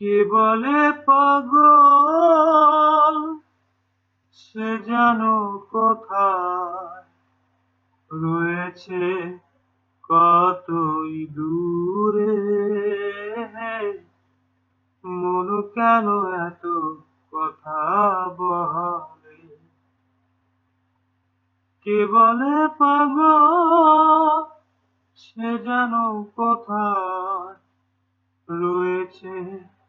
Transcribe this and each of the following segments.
কে বলে পাগল? সে যেন কোথায়? রয়েছে কতই দূরে? মন কেন এত কথা বলে? কে বলে পাগল? সে যেন কোথায়? রয়েছে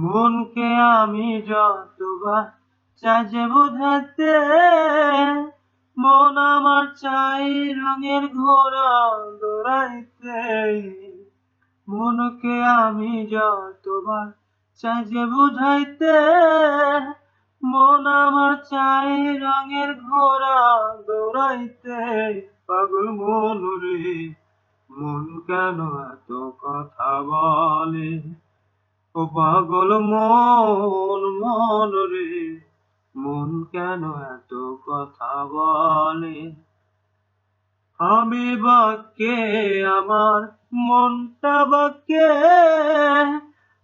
মনকে আমি যতবার চাই যে বোঝাতে, মন আমার চাই রঙের ঘোড়া দৌড়াইতে। মনকে আমি যতবার চাই যে বুঝাইতে, মন আমার চাই রঙের ঘোড়া দৌড়াইতে। পাগল মন রে, মন কেন এত কথা বলে? ও পাগল মন মন রে, মন কেন এত কথা বলে? আমি বাক্যে, আমার মনটা বাক্যে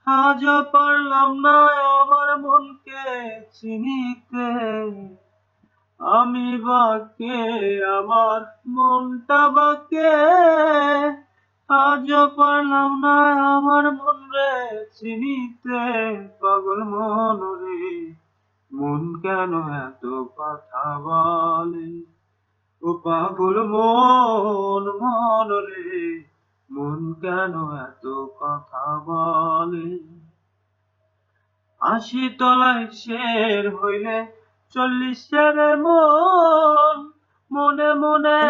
আজ পারলাম না আমার মনকে চিনিতে। আমি বাক্যে, আমার মনটা বাক্যে আজ পারলাম না আমার চিনিতে পাগল মন রে মন কেন এত কথা বলে? ও পাগল মন মন রে মন কেন এত কথা বলে? আশি তলায় শের হইলে চল্লিশের মন, মনে মনে